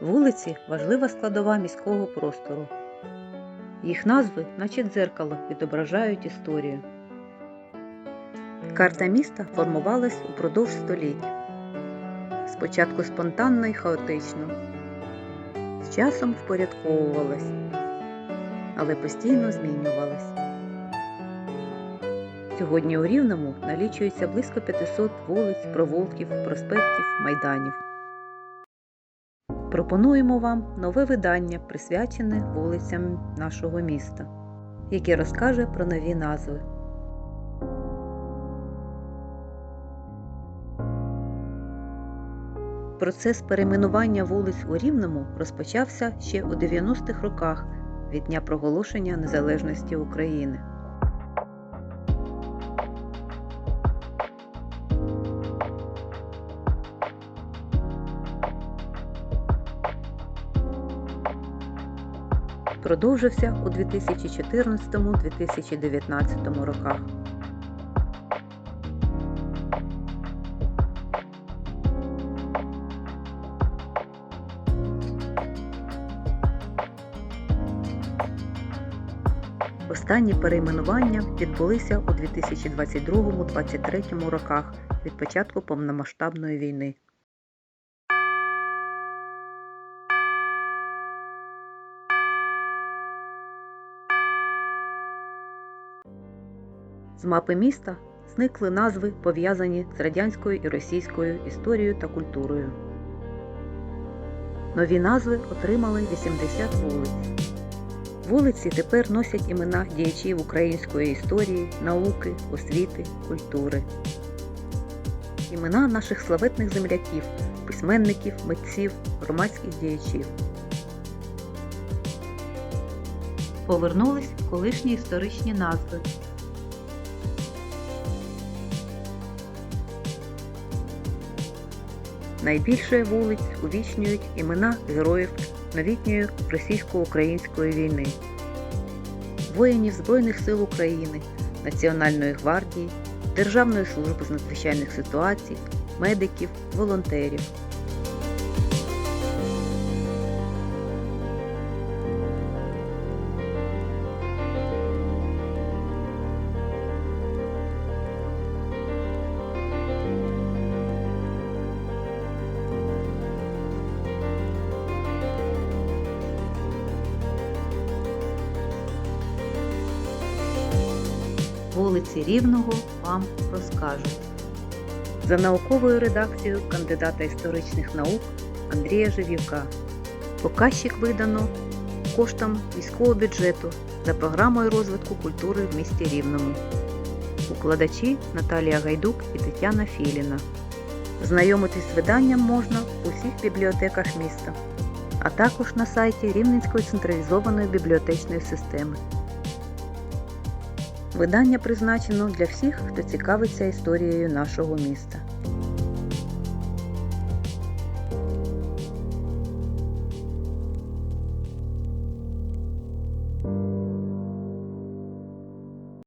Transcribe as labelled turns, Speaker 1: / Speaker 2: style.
Speaker 1: Вулиці важлива складова міського простору. Їх назви, наче дзеркало, відображають історію. Карта міста формувалась упродовж століть. Спочатку спонтанно і хаотично, з часом впорядковувалась, але постійно змінювалась. Сьогодні у Рівному налічується близько 500 вулиць, провулків, проспектів, майданів. Пропонуємо вам нове видання, присвячене вулицям нашого міста, яке розкаже про нові назви. Процес перейменування вулиць у Рівному розпочався ще у 90-х роках від дня проголошення незалежності України. Продовжився у 2014-2019 роках. Останні перейменування відбулися у 2022-2023 роках від початку повномасштабної війни. З мапи міста зникли назви, пов'язані з радянською і російською історією та культурою. Нові назви отримали 80 вулиць. Вулиці тепер носять імена діячів української історії, науки, освіти, культури. Імена наших славетних земляків, письменників, митців, громадських діячів. Повернулись колишні історичні назви. Найбільше вулиць увічнюють імена героїв новітньої російсько-української війни, воїнів Збройних сил України, Національної гвардії, Державної служби з надзвичайних ситуацій, медиків, волонтерів. Вулиці Рівного вам розкажуть. За науковою редакцією кандидата історичних наук Андрія Жив'юка. Показчик видано коштом міського бюджету за програмою розвитку культури в місті Рівному. Укладачі Наталія Гайдук і Тетяна Філіна. Знайомитись з виданням можна в усіх бібліотеках міста, а також на сайті Рівненської централізованої бібліотечної системи. Видання призначено для всіх, хто цікавиться історією нашого міста.